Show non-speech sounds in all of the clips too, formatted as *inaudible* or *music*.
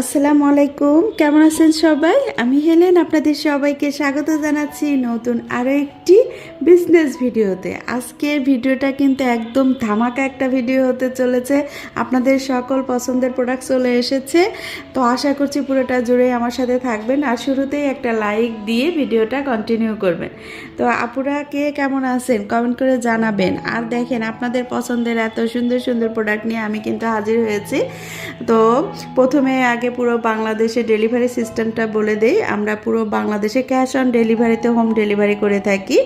আসসালামু আলাইকুম। কেমন আছেন সবাই? আমি হেলেন, আপনাদের সবাইকে স্বাগত জানাচ্ছি নতুন আরও একটি বিজনেস ভিডিওতে। আজকে ভিডিওটা কিন্তু একদম ধামাকা একটা ভিডিও হতে চলেছে। আপনাদের সকল পছন্দের প্রোডাক্ট চলে এসেছে। তো আশা করছি পুরোটা জুড়ে আমার সাথে থাকবেন আর শুরুতেই একটা লাইক দিয়ে ভিডিওটা কন্টিনিউ করবেন। তো আপুরা কে কেমন আছেন? কমেন্ট করে জানাবেন। আর দেখেন, আপনাদের পছন্দের এত সুন্দর সুন্দর প্রোডাক্ট নিয়ে আমি কিন্তু হাজির হয়েছি। তো প্রথমে আগে পুরো বাংলাদেশে ডেলিভারি সিস্টেমটা বলে দেই। আমরা পুরো বাংলাদেশে ক্যাশ অন ডেলিভারিতে হোম ডেলিভারি করে থাকি।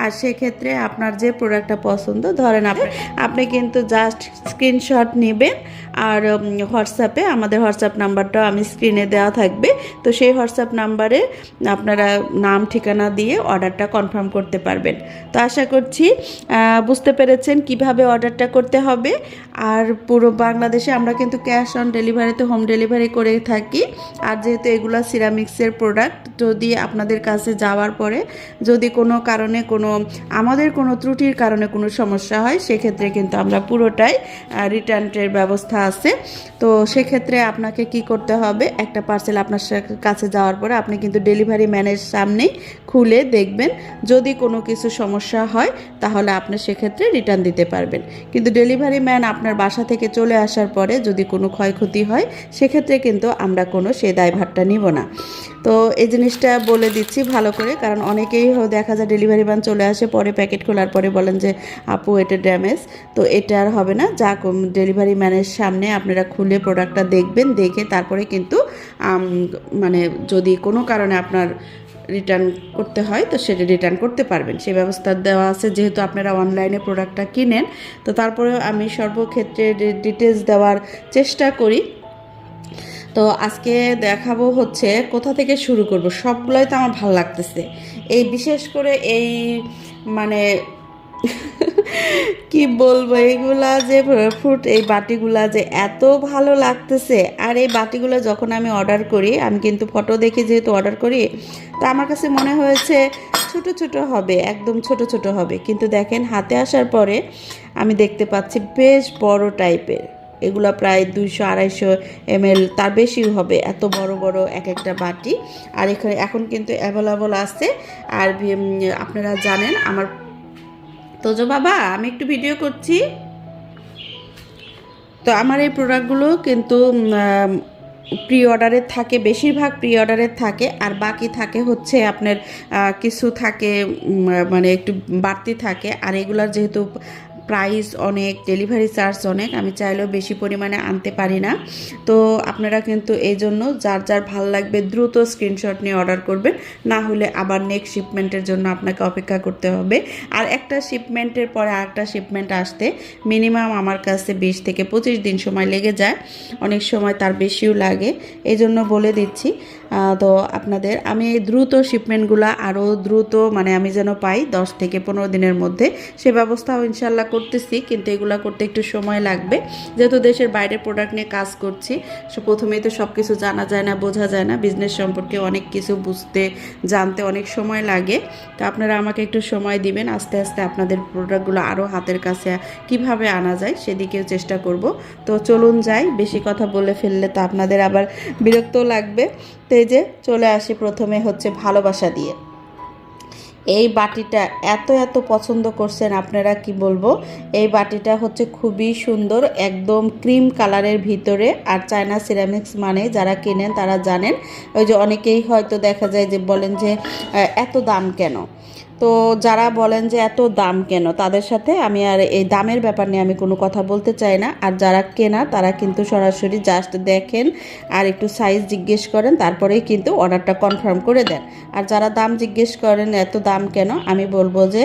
আর সেক্ষেত্রে আপনার যে প্রোডাক্টটা পছন্দ, ধরেন আপনি আপনি কিন্তু জাস্ট স্ক্রিনশট নেবেন। আর হোয়াটসঅ্যাপে আমাদের হোয়াটসঅ্যাপ নাম্বারটাও আমি স্ক্রিনে দেওয়া থাকবে। তো সেই হোয়াটসঅ্যাপ নাম্বারে আপনারা নাম, ঠিকানা দিয়ে অর্ডারটা কনফার্ম করতে পারবেন। তো আশা করছি বুঝতে পেরেছেন কীভাবে অর্ডারটা করতে হবে। আর পুরো বাংলাদেশে আমরা কিন্তু ক্যাশ অন ডেলিভারিতে হোম ডেলিভারি করে থাকি। আর যেহেতু এগুলো সিরামিক্সের প্রোডাক্ট যদি আপনাদের কাছে যাওয়ার পরে যদি কোনো কারণে কোনো, আমাদের কোনো ত্রুটির কারণে কোনো সমস্যা হয়, সেক্ষেত্রে কিন্তু আমরা পুরোটাই রিটার্নের ব্যবস্থা আছে। তো সেক্ষেত্রে আপনাকে কি করতে হবে? একটা পার্সেল আপনার কাছে যাওয়ার পরে আপনি কিন্তু ডেলিভারি ম্যানের সামনেই খুলে দেখবেন। যদি কোনো কিছু সমস্যা হয়, তাহলে আপনি সেক্ষেত্রে রিটার্ন দিতে পারবেন। কিন্তু ডেলিভারি ম্যান আপনার বাসা থেকে চলে আসার পরে যদি কোনো ক্ষয়ক্ষতি হয়, সেক্ষেত্রে কিন্তু আমরা কোনো সে দায়ভারটা নিব না। তো এই জিনিসটা বলে দিচ্ছি ভালো করে, কারণ অনেকেই দেখা যায় ডেলিভারি ম্যান চলে আসে, পরে প্যাকেট খোলার পরে বলেন যে, আপু, এটা ড্যামেজ তো এটা আর হবে না, যা ডেলিভারি ম্যানের সামনে আপনারা খুলে প্রোডাক্টটা দেখবেন, দেখে তারপরে কিন্তু মানে যদি কোনো কারণে আপনার রিটার্ন করতে হয়, তো সেটা রিটার্ন করতে পারবেন। সেই ব্যবস্থা দেওয়া আছে, যেহেতু আপনারা অনলাইনে প্রোডাক্টটা কিনেন, তো তারপরেও আমি সর্বক্ষেত্রে ডিটেলস দেওয়ার চেষ্টা করি। তো আজকে দেখাবো হচ্ছে কোথা থেকে শুরু করব। সবগুলোই তো আমার ভালো লাগতেছে। এই বিশেষ করে এই মানে *laughs* কি বলব, এইগুলা যে ফ্রুট, এই বাটিগুলা যে এত ভালো লাগতেছে। আর এই বাটিগুলো যখন আমি অর্ডার করি, আমি কিন্তু ফটো দেখে যেহেতু অর্ডার করি, তো আমার কাছে মনে হয়েছে ছোট ছোট হবে, একদম ছোট ছোট হবে। কিন্তু দেখেন, হাতে আসার পরে আমি দেখতে পাচ্ছি বেশ বড় টাইপের এগুলো প্রায় দুইশো, আড়াইশো এমএল, তার বেশিও হবে এত বড় বড় এক একটা বাটি। আর এখানে এখন কিন্তু অ্যাভেলেবল আছে। আর আপনারা জানেন আমার তোজো বাবা, আমি একটু ভিডিও করছি। তো আমার এই প্রোডাক্টগুলো কিন্তু প্রি অর্ডারের থাকে, বেশিরভাগ প্রি অর্ডারের থাকে। আর বাকি থাকে হচ্ছে আপনার কিছু থাকে মানে একটু বাড়তি থাকে। আর এগুলার যেহেতু প্রাইস অনেক ডেলিভারি চার্জ অনেক, আমি চাইলেও বেশি পরিমাণে আনতে পারি না। তো আপনারা কিন্তু এই জন্য যার যার ভালো লাগবে দ্রুত স্ক্রিনশট নিয়ে অর্ডার করবেন। না হলে আবার নেক্সট শিপমেন্টের জন্য আপনাকে অপেক্ষা করতে হবে। আর একটা শিপমেন্টের পরে আরেকটা শিপমেন্ট আসতে মিনিমাম আমার কাছে বিশ থেকে পঁচিশ দিন সময় লেগে যায়। অনেক সময় তার বেশিও লাগে। এই জন্য বলে দিচ্ছি তো আপনাদের আমি দ্রুত শিপমেন্টগুলো আরও দ্রুত মানে আমি যেন পাই দশ থেকে পনেরো দিনের মধ্যে, সে ব্যবস্থাও ইনশাল্লাহ করতেছি, কিন্তু এগুলো করতে একটু সময় লাগবে। যেহেতু দেশের বাইরে প্রোডাক্ট নিয়ে কাজ করছি, সো প্রথমেই তো সব কিছু জানা যায় না, বোঝা যায় না। বিজনেস সম্পর্কে অনেক কিছু বুঝতে, জানতে অনেক সময় লাগে। তো আপনারা আমাকে একটু সময় দিবেন, আস্তে আস্তে আপনাদের প্রোডাক্টগুলো আরও হাতের কাছে কীভাবে আনা যায় সেদিকেও চেষ্টা করব। তো চলুন যাই, বেশি কথা বলে ফেললে তো আপনাদের আবার বিরক্তও লাগবে। তো এই যে চলে আসি প্রথমে হচ্ছে ভালোবাসা দিয়ে। এই বাটিটা এত এত পছন্দ করছেন আপনারা কি বলব? এই বাটিটা হচ্ছে খুবই সুন্দর, একদম ক্রিম কালারের ভিতরে। আর চায়না সিরামিক্স মানে যারা কেনেন তারা জানেন। ওই যে অনেকেই হয়তো দেখা যায় যে বলেন যে এত দাম কেন? তো যারা বলেন যে এত দাম কেন, তাদের সাথে আমি আর এই দামের ব্যাপার নিয়ে আমি কোনো কথা বলতে চাই না। আর যারা কেনা, তারা কিন্তু সরাসরি জাস্ট দেখেন আর একটু সাইজ জিজ্ঞেস করেন, তারপরেই কিন্তু অর্ডারটা কনফার্ম করে দেন। আর যারা দাম জিজ্ঞেস করেন, এত দাম কেন? আমি বলব যে,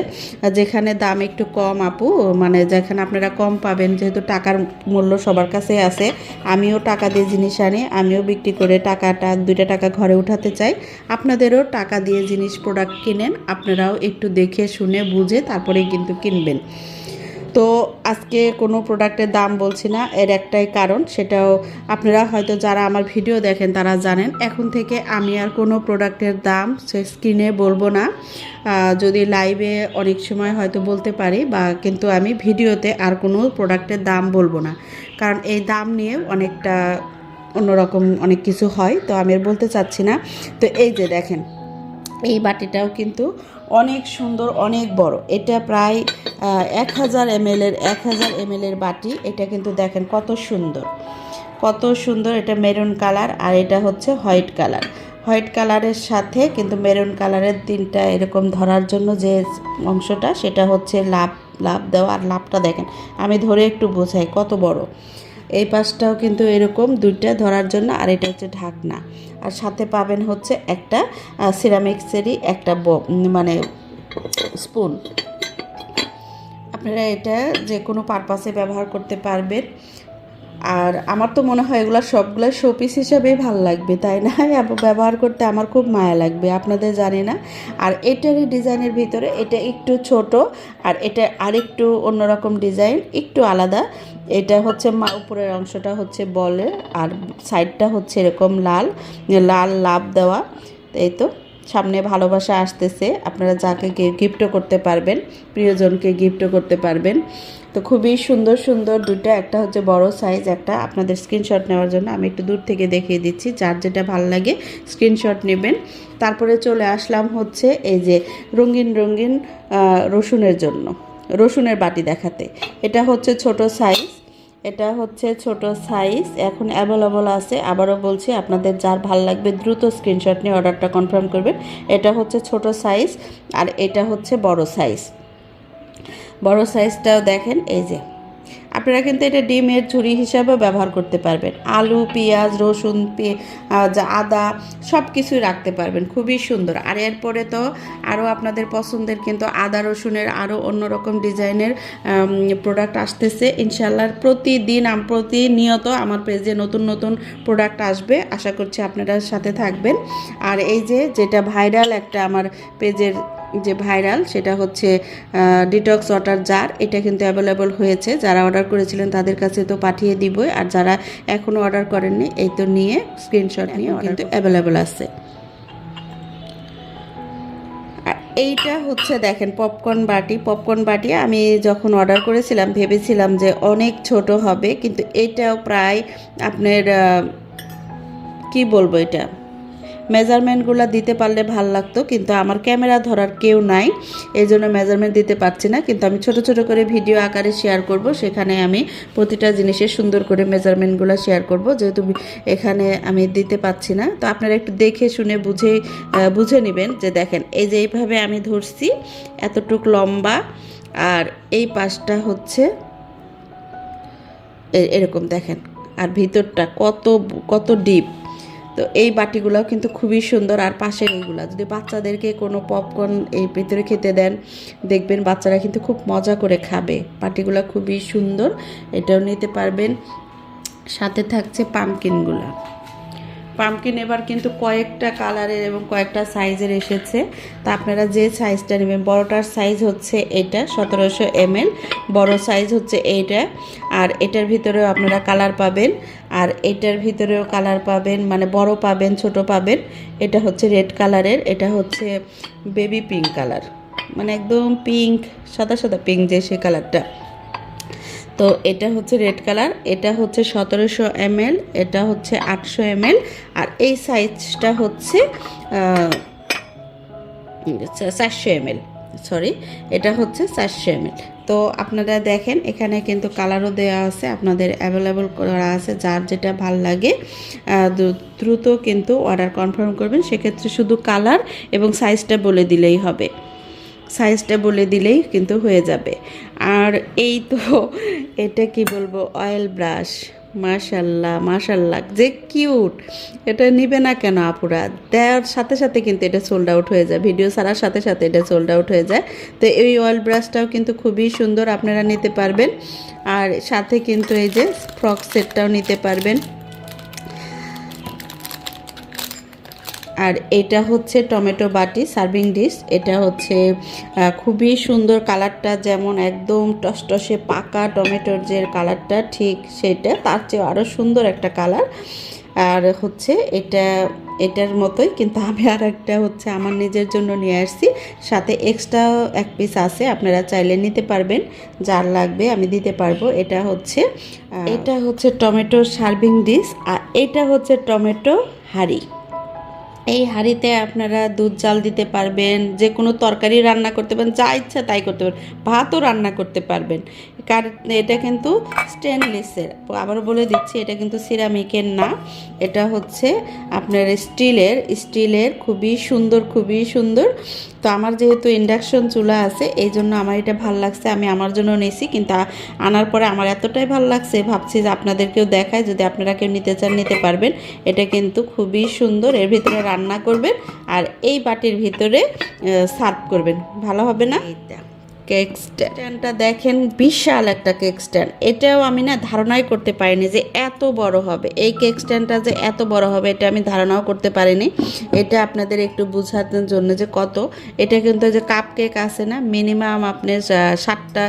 যেখানে দাম একটু কম আপু মানে যেখানে আপনারা কম পাবেন, যেহেতু টাকার মূল্য সবার কাছে আছে, আমিও টাকা দিয়ে জিনিস আনি, আমিও বিক্রি করে টাকাটা, দুইটা টাকা ঘরে উঠাতে চাই। আপনাদেরও টাকা দিয়ে জিনিস প্রোডাক্ট কিনেন, আপনারাও একটু দেখে শুনে বুঝে তারপরেই কিন্তু কিনবেন। তো আজকে কোনো প্রোডাক্টের দাম বলছি না, এর একটাই কারণ, সেটাও আপনারা হয়তো যারা আমার ভিডিও দেখেন তারা জানেন, এখন থেকে আমি আর কোনো প্রোডাক্টের দাম সে স্ক্রিনে বলব না। যদি লাইভে অনেক সময় হয়তো বলতে পারি বা কিন্তু আমি ভিডিওতে আর কোনো প্রোডাক্টের দাম বলব না, কারণ এই দাম নিয়ে অনেকটা অন্যরকম অনেক কিছু হয়, তো আমি বলতে চাচ্ছি না। তো এই যে দেখেন, এই বাটিটাও কিন্তু অনেক সুন্দর, অনেক বড়। এটা প্রায় এক হাজার এমএলের এক হাজার এমএলের বাটি। এটা কিন্তু দেখেন কত সুন্দর। কত সুন্দর এটা মেরুন কালার আর এটা হচ্ছে হোয়াইট কালার। হোয়াইট কালারের সাথে কিন্তু মেরুন কালারের তিনটা এরকম ধরার জন্য যে অংশটা, সেটা হচ্ছে লাভ লাভ দেওয়া। আর লাভটা দেখেন, আমি ধরে একটু বোঝাই কত বড়। এই পাশটাও কিন্তু এরকম দুইটা ধরার জন্য, আর এটা হচ্ছে ঢাকনা। আর সাথে পাবেন হচ্ছে একটা সিরামিক্সেরই একটা মানে স্পুন আপনারা এটা যে কোনো পারপাসে ব্যবহার করতে পারবেন। আর আমার তো মনে হয় এগুলো সবগুলো শোপিস হিসাবেই ভালো লাগবে, তাই না? *laughs* ব্যবহার করতে আমার খুব মায়া লাগবে, আপনাদের জানি না। আর এটারই ডিজাইনের ভিতরে এটা একটু ছোট আর এটা আরেকটু অন্যরকম ডিজাইন, একটু আলাদা। এটা হচ্ছে মা উপরের অংশটা হচ্ছে বলে আর সাইডটা হচ্ছে এরকম লাল লাল লাভ দেওয়া। এই তো, সামনে ভালোবাসা আসতেছে, আপনারা যাকে গিফটও করতে পারবেন, প্রিয়জনকে গিফটও করতে পারবেন। তো খুবই সুন্দর সুন্দর দুটো, একটা হচ্ছে বড় সাইজ একটা আপনাদের স্ক্রিনশট নেওয়ার জন্য আমি একটু দূর থেকে দেখিয়ে দিচ্ছি। যার যেটা ভালো লাগে স্ক্রিনশট নেবেন। তারপরে চলে আসলাম হচ্ছে এই যে রঙিন রঙিন রসুনের জন্য, রসুনের বাটি দেখাতে। এটা হচ্ছে ছোট সাইজ এটা হচ্ছে ছোট সাইজ এখন অ্যাভেলেবল আছে। আবারও বলছি, আপনাদের যার ভালো লাগবে দ্রুত স্ক্রিনশট নিয়ে অর্ডারটা কনফার্ম করবেন। এটা হচ্ছে ছোট সাইজ আর এটা হচ্ছে বড় সাইজ বড় সাইজটাও দেখেন, এই যে। আপনারা কিন্তু এটা ডিমের ঝুড়ি হিসাবেও ব্যবহার করতে পারবেন। আলু, পেঁয়াজ, রসুন আদা সব কিছুই রাখতে পারবেন। খুবই সুন্দর। আর এরপরে তো আরও আপনাদের পছন্দের কিন্তু আদা, রসুনের আরও অন্যরকম ডিজাইনের প্রোডাক্ট আসতেছে। ইনশাল্লাহ প্রতিদিন প্রতিনিয়ত আমার পেজে নতুন নতুন প্রোডাক্ট আসবে। আশা করছি আপনারা সাথে থাকবেন। আর এই যে যেটা ভাইরাল একটা আমার পেজের যে ভাইরাল সেটা হচ্ছে ডিটক্স ওয়াটার জার এটা কিন্তু অ্যাভেলেবল হয়েছে। যারা অর্ডার করেছিলেন তাদের কাছে তো পাঠিয়ে দিবই। আর যারা এখনও অর্ডার করেননি এই তো নিয়ে স্ক্রিনশট নিয়ে কিন্তু অ্যাভেলেবল আছে। এইটা হচ্ছে দেখেন পপকর্ন বাটি। পপকর্ন বাটি আমি যখন অর্ডার করেছিলাম ভেবেছিলাম যে অনেক ছোট হবে কিন্তু এটাও প্রায় আপনার কি বলব এটা? মেজারমেন্টগুলো দিতে পারলে ভালো লাগতো, কিন্তু আমার ক্যামেরা ধরার কেউ নাই এই জন্য মেজারমেন্ট দিতে পারছি না, কিন্তু আমি ছোট ছোট করে ভিডিও আকারে শেয়ার করব, সেখানে আমি প্রতিটা জিনিসের সুন্দর করে মেজারমেন্টগুলো শেয়ার করব, যেহেতু এখানে আমি দিতে পারছি না। তো আপনারা একটু দেখে শুনে বুঝে বুঝে নেবেন যে দেখেন, এই যে এইভাবে আমি ধরছি, এতটুক লম্বা, আর এই পাশটা হচ্ছে এরকম দেখেন, আর ভিতরটা কত কত ডিপ তো এই বাটিগুলোও কিন্তু খুবই সুন্দর। আর পাশের এইগুলো যদি বাচ্চাদেরকে কোনো পপকর্ন এই ভিতরে খেতে দেন, দেখবেন বাচ্চারা কিন্তু খুব মজা করে খাবে। বাটিগুলো খুবই সুন্দর, এটাও নিতে পারবেন। সাথে থাকছে পামকিনগুলা পামকিন এবার কিন্তু কয়েকটা কালারের এবং কয়েকটা সাইজের এসেছে। তা আপনারা যে সাইজটা নেবেন, বড়টার সাইজ হচ্ছে এটা, সতেরোশো এমএল বড় সাইজ হচ্ছে এইটা। আর এটার ভিতরেও আপনারা কালার পাবেন, আর এটার ভিতরেও কালার পাবেন মানে বড় পাবেন, ছোট পাবেন। এটা হচ্ছে রেড কালারের এটা হচ্ছে বেবি পিঙ্ক কালার মানে একদম পিঙ্ক সাদা সাদা পিঙ্ক যে সে কালারটা তো এটা হচ্ছে রেড কালার এটা হচ্ছে সতেরোশো এমএল এটা হচ্ছে আটশো এমএল আর এই সাইজটা হচ্ছে চারশো এমএল সরি এটা হচ্ছে চারশো এমএল তো আপনারা দেখেন, এখানে কিন্তু কালারও দেওয়া আছে, আপনাদের অ্যাভেলেবল করা আছে, যার যেটা ভালো লাগে দ্রুত কিন্তু অর্ডার কনফার্ম করবেন। সেক্ষেত্রে শুধু কালার এবং সাইজটা বলে দিলেই হবে। সাইজটা বলে দিলেই কিন্তু হয়ে যাবে। আর এই তো, এটা কি বলব অয়েল ব্রাশ মাশাল্লাহ মাশাল্লাহ, যে কিউট এটা নিবে না কেন আপুরা? দেওয়ার সাথে সাথে কিন্তু এটা সোল্ড আউট হয়ে যায়। ভিডিও ছাড়ার সাথে সাথে এটা সোল্ড আউট হয়ে যায়। তো এই অয়েল ব্রাশটাও কিন্তু খুবই সুন্দর আপনারা নিতে পারবেন। আর সাথে কিন্তু এই যে ফ্রক সেটটাও নিতে পারবেন। আর এটা হচ্ছে টমেটো বাটি সার্ভিং ডিশ এটা হচ্ছে খুবই সুন্দর কালারটা যেমন একদম টসটসে পাকা টমেটোর যে কালারটা, ঠিক সেটা তার চেয়ে আরও সুন্দর একটা কালার। আর হচ্ছে এটা, এটার মতোই, কিন্তু আমি আর একটা হচ্ছে আমার নিজের জন্য নিয়ে আসছি। সাথে এক্সট্রা এক পিস আছে, আপনারা চাইলে নিতে পারবেন। যার লাগবে আমি দিতে পারব। এটা হচ্ছে এটা হচ্ছে টমেটো সার্ভিং ডিশ আর এটা হচ্ছে টমেটো হাঁড়ি। এই হাঁড়িতে আপনারা দুধ জাল দিতে পারবেন, যে কোনো তরকারি রান্না করতে পারেন যা ইচ্ছা তাই করতে পারেন ভাতও রান্না করতে পারবেন। কার এটা কিন্তু স্টেনলেসের আবার বলে দিচ্ছি, এটা কিন্তু সিরামিকের না, এটা হচ্ছে আপনার স্টিলের স্টিলের খুবই সুন্দর খুবই সুন্দর তো আমার যেহেতু ইন্ডাকশন চুলা আছে, এই জন্য আমার এটা ভালো লাগছে, আমি আমার জন্য নিয়েছি কিন্তু আনার পরে আমার এতটাই ভালো লাগছে, ভাবছি যে আপনাদেরকেও দেখায় যদি আপনারা কেউ নিতে চান, নিতে পারবেন। এটা কিন্তু খুবই সুন্দর, এর ভিতরে রান্না করবেন, আর এই বাটির ভিতরে সার্ভ করবেন। ভালো হবে না? এইটা। কেক স্ট্যান্ডটা দেখেন, বিশাল একটা কেক স্ট্যান্ড। এটাও আমি না ধারণাই করতে পারিনি যে এত বড় হবে। এই কেক স্ট্যান্ডটা যে এত বড় হবে, এটা আমি ধারণাও করতে পারিনি। এটা আপনাদের একটু বোঝানোর জন্য যে কত। এটা কিন্তু যে কাপ কেক আছে না মিনিমাম আপনার সাতটা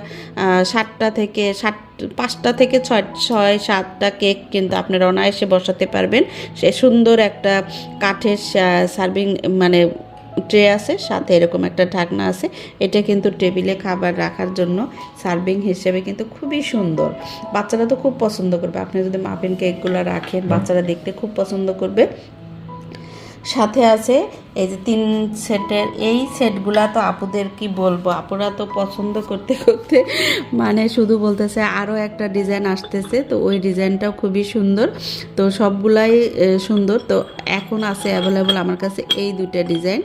সাতটা থেকে ষাট পাঁচটা থেকে ছয় ছয়, সাতটা কেক কিন্তু আপনারা অনায়াসে বসাতে পারবেন। সে সুন্দর একটা কাঠের সার্ভিং মানে ট্রে আছে সাথে এরকম একটা ঢাকনা আছে। এটা কিন্তু টেবিলে খাবার রাখার জন্য সার্ভিং হিসেবে কিন্তু খুবই সুন্দর। বাচ্চারা তো খুব পছন্দ করবে। আপনি যদি মাফিন কেকগুলো রাখেন বাচ্চারা দেখতে খুব পছন্দ করবে। সাথে আছে এই যে তিন সেটের, এই সেটগুলা তো আপুদের কি বলব? আপুরা তো পছন্দ করতে করতে মানে শুধু বলতেছে আরও একটা ডিজাইন আসতেছে, তো ওই ডিজাইনটাও খুবই সুন্দর। তো সবগুলাই সুন্দর। তো এখন আছে অ্যাভেলেবল আমার কাছে এই দুটা ডিজাইন।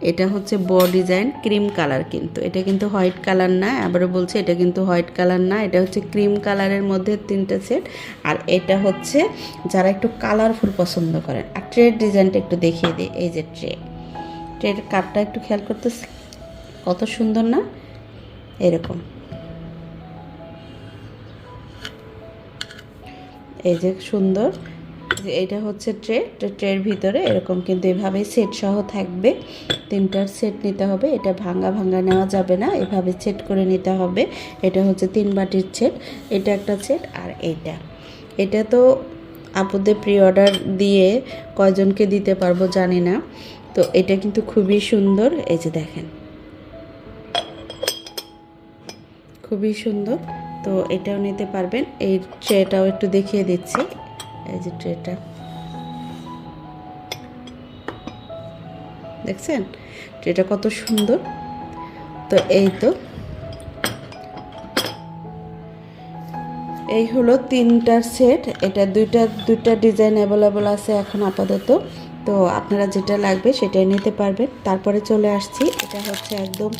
এটা হচ্ছে ব ডিজাইন ক্রিম কালার কিন্তু। এটা কিন্তু হোয়াইট কালার না, আবারও বলছে, এটা কিন্তু হোয়াইট কালার না। এটা হচ্ছে ক্রিম কালারের মধ্যে তিনটা সেট আর এটা হচ্ছে যারা একটু কালারফুল পছন্দ করেন। আর ট্রের ডিজাইনটা একটু দেখিয়ে দিই, এই যে ট্রে ট্রের কাপটা একটু খেয়াল করতেছে। কত সুন্দর না? এরকম। এই যে সুন্দর। এটা হচ্ছে ট্রে ট্রের ভিতরে এরকম কিন্তু এভাবে সেট সহ থাকবে। তিনটার সেট নিতে হবে, এটা ভাঙ্গা ভাঙ্গা নেওয়া যাবে না, এভাবে সেট করে নিতে হবে। এটা হচ্ছে তিন বাটির সেট, এটা একটা সেট আর এইটা। এটা তো আপুদের প্রি অর্ডার দিয়ে কয়জনকে দিতে পারব জানি না, তো এটা কিন্তু খুবই সুন্দর, এই যে দেখেন। খুবই সুন্দর, তো এটাও নিতে পারবেন। এই ট্রেটাও একটু দেখিয়ে দিচ্ছি। এই যে ট্রেটা। দেখছেন? ট্রেটা কত সুন্দর। তো এই তো। এই হলো তিনটার সেট। এটা দুইটা দুইটা ডিজাইন অ্যাভেলেবল আছে এখন আপাতত। তো আপনারা যেটা লাগবে সেটাই নিতে পারবেন। তারপরে চলে আসছি। এটা হচ্ছে একদম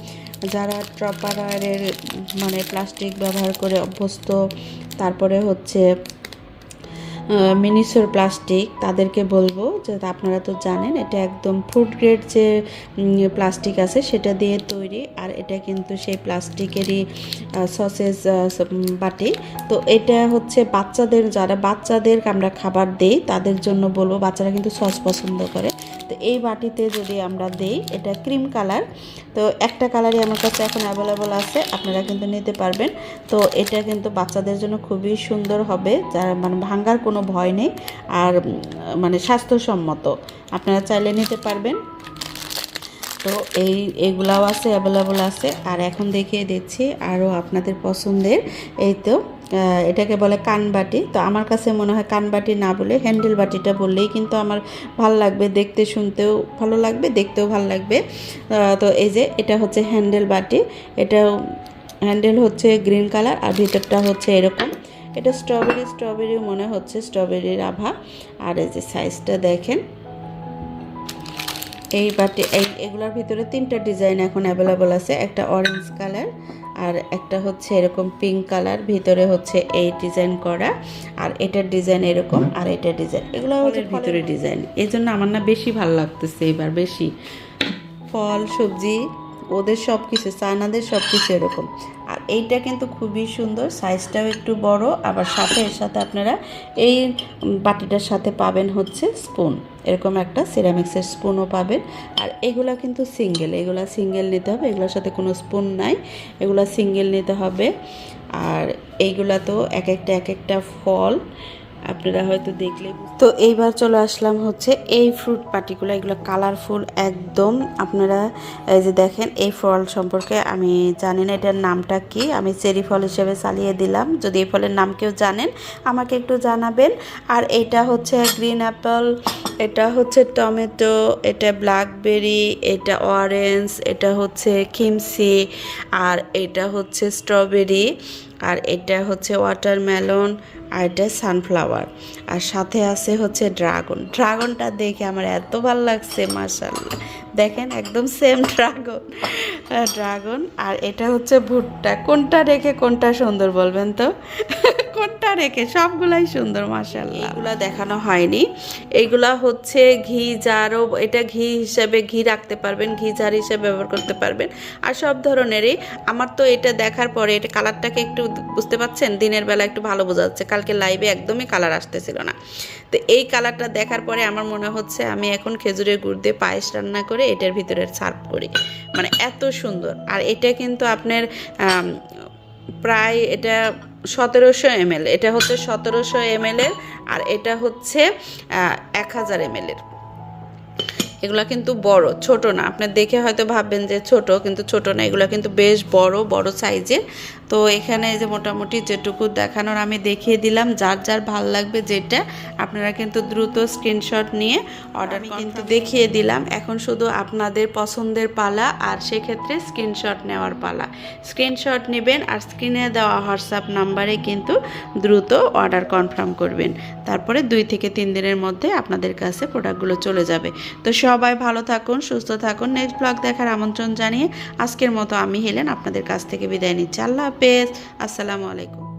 যারা ট্রপারের মানে প্লাস্টিক ব্যবহার করে অভ্যস্ত, তারপরে হচ্ছে মিনিসোর প্লাস্টিক, তাদেরকে বলব যে আপনারা তো জানেন, এটা একদম ফুড গ্রেড যে প্লাস্টিক আছে, সেটা দিয়ে তৈরি, আর এটা কিন্তু সেই প্লাস্টিকেরই সসেজ বাটি। তো এটা হচ্ছে বাচ্চাদের, যারা বাচ্চাদের আমরা খাবার দেই, তাদের জন্য বলব, বাচ্চারা কিন্তু সস পছন্দ করে। তো এই বাটিতে যদি আমরা দেই, এটা ক্রিম কালার। তো একটা কালারই আমার কাছে এখন অ্যাভেলেবল আছে, আপনারা কিন্তু নিতে পারবেন। তো এটা কিন্তু বাচ্চাদের জন্য খুবই সুন্দর হবে, যার মানে ভাঙ্গার কোনো ভয় নেই আর মানে স্বাস্থ্যসম্মত। আপনারা চাইলে নিতে পারবেন। তো এই, এগুলাও আছে অ্যাভেলেবল আছে। আর এখন দেখিয়ে দিচ্ছি আরও আপনাদের পছন্দের। এই তো এটাকে বলে কানবাটি তো আমার কাছে মনে হয় কানবাটি না বলে হ্যান্ডেল বাটিটা বললেই কিন্তু আমার ভালো লাগবে দেখতে, শুনতেও ভালো লাগবে, দেখতেও ভালো লাগবে। তো এই যে এটা হচ্ছে হ্যান্ডেল বাটি। এটা হ্যান্ডেল হচ্ছে গ্রিন কালার আর ভিতরটা হচ্ছে এরকম। এটা স্ট্রবেরি স্ট্রবেরি মনে হচ্ছে স্ট্রবেরির আভা আর এই যে সাইজটা দেখেন। এই বাটি, এই, এগুলোর ভিতরে তিনটা ডিজাইন এখন অ্যাভেলেবল আছে। একটা অরেঞ্জ কালার আর একটা হচ্ছে এরকম পিঙ্ক কালার ভিতরে হচ্ছে এই ডিজাইন করা আর এটার ডিজাইন এরকম আর এটার ডিজাইন এগুলো হচ্ছে ভিতরে ডিজাইন এই জন্য আমার না বেশি ভালো লাগতেছে এবার বেশি। ফল সবজি ওদের সব কিছু চায়নাদের সব কিছু এরকম। আর এইটা কিন্তু খুবই সুন্দর সাইজটাও একটু বড় আবার সাথে এর সাথে আপনারা এই বাটিটার সাথে পাবেন হচ্ছে স্পুন এরকম একটা সিরামিক্সের স্পুনও পাবেন। আর এগুলা কিন্তু সিঙ্গেল এগুলা সিঙ্গেল নিতে হবে, এগুলোর সাথে কোনো স্পুন নাই, এগুলা সিঙ্গেল নিতে হবে। আর এইগুলা তো এক একটা এক একটা ফল আপনারা হয়তো দেখলে তো এইবার চলে আসলাম হচ্ছে এই ফ্রুট পার্টিকুলার এগুলো কালারফুল একদম। আপনারা এই যে দেখেন, এই ফল সম্পর্কে আমি জানি না এটার নামটা কি। আমি চেরি ফল হিসেবে চালিয়ে দিলাম। যদি এই ফলের নাম কেউ জানেন, আমাকে একটু জানাবেন। আর এটা হচ্ছে গ্রিন অ্যাপল এটা হচ্ছে টমেটো, এটা ব্ল্যাকবেরি এটা অরেঞ্জ এটা হচ্ছে খিমসি আর এটা হচ্ছে স্ট্রবেরি আর এটা হচ্ছে ওয়াটারমেলন আর এটা সানফ্লাওয়ার আর সাথে আছে হচ্ছে ড্রাগন ড্রাগনটা দেখে আমার এত ভালো লাগছে মার্শাল্লাহ দেখেন একদম সেম ড্রাগন ড্রাগন আর এটা হচ্ছে ভুট্টা। কোনটা রেখে কোনটা সুন্দর বলবেন তো? কোনটা রেখে সবগুলাই সুন্দর মার্শাল্লাহ এগুলা দেখানো হয়নি। এইগুলা হচ্ছে ঘি, জারও, এটা ঘি হিসেবে ঘি রাখতে পারবেন, ঘি জার হিসেবে ব্যবহার করতে পারবেন। আর সব ধরনেরই, আমার তো এটা দেখার পরে এটা কালারটাকে একটু বুঝতে পাচ্ছেন? দিনের বেলা একটু ভালো বোঝা যাচ্ছে। কালকে লাইভে একদমই কালার আসতেছিল না। তো এই কালারটা দেখার পরে আমার মনে হচ্ছে আমি এখন খেজুরের গুড় দিয়ে পায়েস রান্না করে এটার ভিতরে সার্ভ করি। মানে এত সুন্দর। আর এটা কিন্তু আপনার প্রায় এটা সতেরোশো এমএল এটা হচ্ছে সতেরোশো এমএলের আর এটা হচ্ছে এক হাজার এমএলের এগুলা কিন্তু বড় ছোট না। আপনি দেখে হয়তো ভাববেন যে ছোট কিন্তু ছোট না এগুলো কিন্তু বেশ বড় বড় সাইজের তো এখানে এই যে মোটামুটি যেটুকু দেখানোর আমি দেখিয়ে দিলাম যার যার ভালো লাগবে যেটা আপনারা কিন্তু দ্রুত স্ক্রিনশট নিয়ে অর্ডার কিন্তু দেখিয়ে দিলাম। এখন শুধু আপনাদের পছন্দের পালা আর সেক্ষেত্রে স্ক্রিনশট নেওয়ার পালা। স্ক্রিনশট নেবেন আর স্ক্রিনে দেওয়া হোয়াটসঅ্যাপ নাম্বারে কিন্তু দ্রুত অর্ডার কনফার্ম করবেন। তারপরে দুই থেকে তিন দিনের মধ্যে আপনাদের কাছে প্রোডাক্টগুলো চলে যাবে। তো সবাই ভালো থাকুন, সুস্থ থাকুন। নেক্সট ব্লগ দেখার আমন্ত্রণ জানিয়ে আজকের মতো আমি, হেলেন, আপনাদের কাছ থেকে বিদায় নিচ্ছি। আল্লাহ হাফেজ। আসসালামু আলাইকুম।